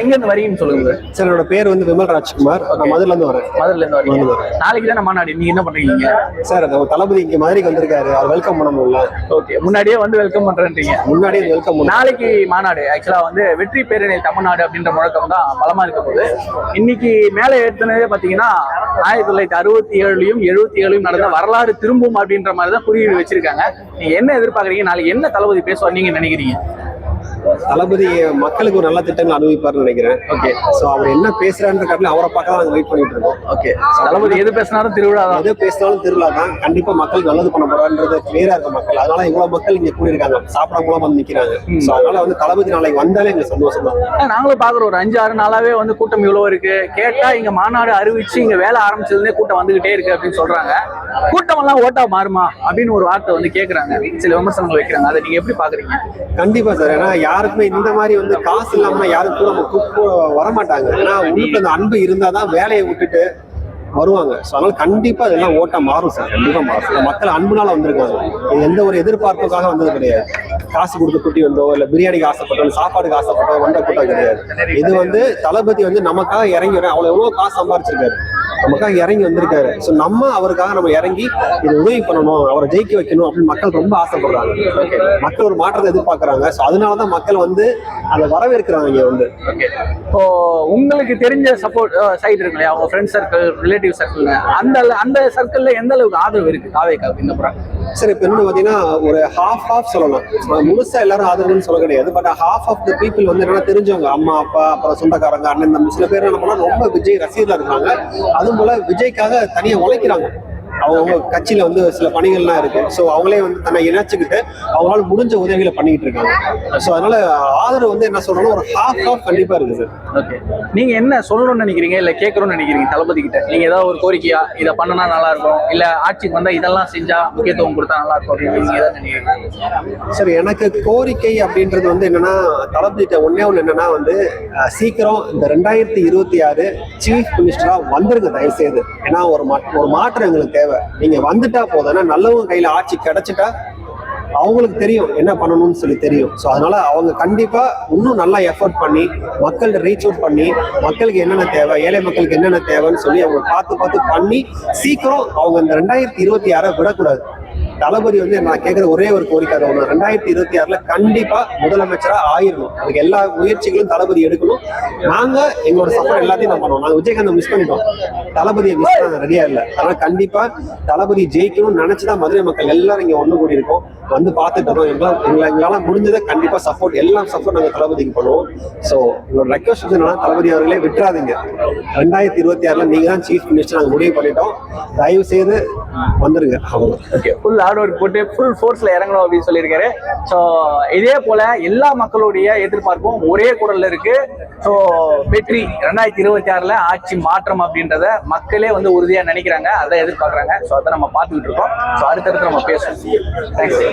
எங்க இருந்து வரீங்கன்னு சொல்லுங்க சார் என்னோட பேர் வந்து விமல் ராஜ்குமார். நான் மதுரைல இருந்து வரேன். மதுரைல இருந்து வரீங்க நாளைக்கு தானே மாநாடு? நீங்க என்ன பண்றீங்க சார் அந்த தளபதி இங்க மதுரைக்கு வந்திருக்காரு. அவர் வெல்கம் பண்ணணும்ல ஓகே முன்னாடியே வந்து வெல்கம் பண்றேன்றீங்க. முன்னாடியே வெல்கம் நாளைக்கு மாநாடு. ஆக்சுவலா வந்து வெற்றி பேரணி தமிழ்நாடு அப்படின்ற முழக்கம் தான் பலமா இருக்க போகுது. இன்னைக்கு மேலே ஏற்றினதே பாத்தீங்கன்னா ஆயிரத்தி தொள்ளாயிரத்தி அறுபத்தி ஏழுலயும் எழுபத்தி ஏழுலயும் நடந்த வரலாறு திரும்பும் அப்படின்ற மாதிரி தான் குறியீடு வச்சிருக்காங்க. நீங்க என்ன எதிர்பார்க்கறீங்க? நாளைக்கு என்ன தளபதி பேசுவார் நீங்க நினைக்கிறீங்க? தளபதி மக்களுக்கு ஒரு நல்ல திட்டங்கள் அனுபவிப்பார்னு நினைக்கிறேன். ஓகே சோ அவர் என்ன பேசுறான்ற காட்டில அவரை பார்க்க தான் வெயிட் பண்ணிட்டு இருக்கோம். ஓகே தளபதி எது பேசினாலும் திருவிழா தான். எது பேசினாலும் திருவிழா தான். கண்டிப்பா மக்களுக்கு நல்லது பண்ண போறான்றது கிளியரா இருக்க மக்கள். அதனால இவ்வளவு மக்கள் இங்க கூடியிருக்காங்க. சாப்பிட மூலம் வந்து நிக்கிறாங்க. சோ அதனால வந்து தளபதி நாளைக்கு வந்தாலே எங்களுக்கு சந்தோஷம் தான். நாங்களும் பாக்குறோம் ஒரு அஞ்சு ஆறு நாளாவே வந்து கூட்டம் இவ்வளவு இருக்கு. கேட்டா இங்க மாநாடு அறிவிச்சு இங்க வேலை ஆரம்பிச்சதுலேயே கூட்டம் வந்துகிட்டே இருக்கு அப்படின்னு சொல்றாங்க. கூட்டம் எல்லாம் ஓட்டா மாறுமா அப்படின்னு ஒரு வார்த்தை வந்து கேட்கறாங்க சில விமர்சனங்கள் வைக்கிறாங்க. அதை நீங்க எப்படி பாக்குறீங்க? கண்டிப்பா சார். ஏன்னா யாருக்குமே இந்த மாதிரி வந்து காசு இல்லாம யாருக்கும் கூட நம்ம கூப்பிட வரமாட்டாங்க. ஏன்னா உங்களுக்கு அந்த அன்பு இருந்தாதான் வேலையை விட்டுட்டு வருவாங்க. ஸோ அதனால கண்டிப்பா அதெல்லாம் ஓட்டா மாறும் சார். கண்டிப்பா மாறும். மக்கள் அன்புனால வந்திருக்காங்க. இது எந்த ஒரு எதிர்பார்ப்புக்காக வந்தது கிடையாது. காசு கொடுத்து குட்டி வந்தோ இல்ல பிரியாணிக்கு ஆசைப்பட்டோ இல்ல சாப்பாடுக்கு ஆசைப்பட்டோ வந்த கூட்டம் கிடையாது. இது வந்து தளபதி வந்து நமக்காக இறங்கி வர அவ்வளவு எவ்வளவு காசு சம்பாரிச்சிருக்காரு. நமக்காக இறங்கி வந்திருக்காரு. ஸோ நம்ம அவருக்காக நம்ம இறங்கி இது உதவி பண்ணணும் அவரை ஜெயிக்க வைக்கணும் அப்படின்னு மக்கள் ரொம்ப ஆசைப்படுறாங்க. மக்கள் ஒரு மாற்றத்தை எதிர்பார்க்கறாங்க. ஸோ அதனாலதான் மக்கள் வந்து அதை வரவேற்கிறாங்க இங்க வந்து. ஓகே இப்போ உங்களுக்கு தெரிஞ்ச சப்போர்ட் சைடு இருக்கு இல்லையா உங்க ஃப்ரெண்ட் சர்க்கிள் ரிலேட்டிவ் சர்க்கிள் அந்த அந்த சர்க்கிள்ல எந்த அளவுக்கு ஆதரவு இருக்கு? காவேக்காவுக்கு இந்த புறம். சரி இப்போ என்ன பார்த்தீங்கன்னா ஒரு ஹாஃப் ஹாஃப் சொல்லலாம். முழுசாக எல்லாரும் ஆதரவுன்னு சொல்ல கிடையாது. But half of the people வந்து என்னன்னா தெரிஞ்சவங்க. அம்மா அப்பா அப்புறம் சொந்தக்காரங்க அண்ணன் தம்பி சில பேர் என்ன பண்ணால் ரொம்ப விஜய் ரசிகர்களாக இருக்காங்க. அதுவும் போல் விஜய்க்காக தனியாக உழைக்கிறாங்க. அவங்க கட்சியில வந்து சில பணிகள்லாம் இருக்கு. ஸோ அவங்களே வந்து தன்னை இணைச்சுக்கிட்டு அவங்களால முடிஞ்ச உதவிகளை பண்ணிக்கிட்டு இருக்காங்க. ஸோ அதனால ஆதரவு வந்து என்ன சொல்றோம்னா ஒரு ஹாஃப் ஹாஃப் கண்டிப்பா இருக்குது. ஓகே நீங்க என்ன சொல்லணும்னு நினைக்கிறீங்க? இல்ல கேட்கணும்னு நினைக்கிறீங்க தளபதி கிட்ட? நீங்க ஏதாவது ஒரு கோரிக்கையா இதை பண்ணனா நல்லா இருக்கும்? இல்ல ஆட்சிக்கு வந்தா இதெல்லாம் செஞ்சா முக்கியத்துவம் கொடுத்தா நல்லா இருக்கும் அப்படின்னு நீங்க ஏதாவது நினைக்கிறீங்க சரி எனக்கு கோரிக்கை அப்படின்றது வந்து என்னன்னா தளபதிட்ட ஒன்னே ஒன்று என்னன்னா வந்து சீக்கிரம் இந்த ரெண்டாயிரத்தி இருபத்தி ஆறு சீஃப் மினிஸ்டரா வந்துருங்க தயவு செய்து ஏன்னா ஒரு ஒரு மாற்றம் எங்களுக்கு தேவை. நீங்க வந்துட்டா போதும். நல்லவங்க கையில ஆட்சி கிடைச்சிட்டா அவங்களுக்கு தெரியும் என்ன பண்ணணும்னு சொல்லி தெரியும். ஸோ அதனால அவங்க கண்டிப்பா இன்னும் நல்லா எஃபோர்ட் பண்ணி மக்கள்கிட்ட ரீச் அவுட் பண்ணி மக்களுக்கு என்னென்ன தேவை ஏழை மக்களுக்கு என்னென்ன தேவைன்னு சொல்லி அவங்க பார்த்து பார்த்து பண்ணி சீக்கிரம் அவங்க இந்த ரெண்டாயிரத்தி இருபத்தி ஆறை விடக்கூடாது. தளபதி வந்து நான் கேட்கற ஒரே ஒரு கோரிக்கை அது ரெண்டாயிரத்தி இருபத்தி ஆறுல கண்டிப்பா முதலமைச்சரா ஆயிரணும். அதுக்கு எல்லா முயற்சிகளும் தளபதி எடுக்கணும். நாங்க எங்களோட சப்போர்ட் எல்லாத்தையும் நான் பண்ணுவோம். நாங்க விஜயகாந்த் மிஸ் பண்ணிட்டோம். தளபதியை மிஸ் பண்ண ரெடியா இல்லை. அதனால கண்டிப்பா தளபதி ஜெயிக்கணும்னு நினைச்சுதான் மதுரை மக்கள் எல்லாரும் இங்க ஒண்ணு கூடி இருக்கோம் வந்து பார்த்துட்டு இருக்கோம். எங்களால் எங்களை எங்களால் முடிஞ்சதை கண்டிப்பாக சப்போர்ட் எல்லாம் சப்போர்ட் நாங்கள் தளபதிக்கு பண்ணுவோம். ஸோ உங்களோட ரெக்வஸ்ட் என்னன்னா தளபதி அவர்களே விட்டுறாதீங்க. ரெண்டாயிரத்தி இருபத்தி ஆறில் நீங்கள் தான் சீஃப் மினிஸ்டர் நாங்கள் முடிவு பண்ணிட்டோம். தயவு செய்து வந்துருங்க. அவங்க ஓகே ஃபுல் ஹார்ட் ஒர்க் போட்டு ஃபுல் ஃபோர்ஸில் இறங்கணும் அப்படின்னு சொல்லியிருக்காரு. ஸோ இதே போல் எல்லா மக்களுடைய எதிர்பார்ப்பும் ஒரே குரலில் இருக்கு. ஸோ வெற்றி ரெண்டாயிரத்தி இருபத்தி ஆறில் ஆட்சி மாற்றம் அப்படின்றத மக்களே வந்து உறுதியாக நினைக்கிறாங்க அதை எதிர்பார்க்குறாங்க. ஸோ அதை நம்ம பார்த்துக்கிட்டு இருக்கோம். ஸோ அடுத்தடுத்து நம்ம பேசுவோம். தேங்க்ஸ்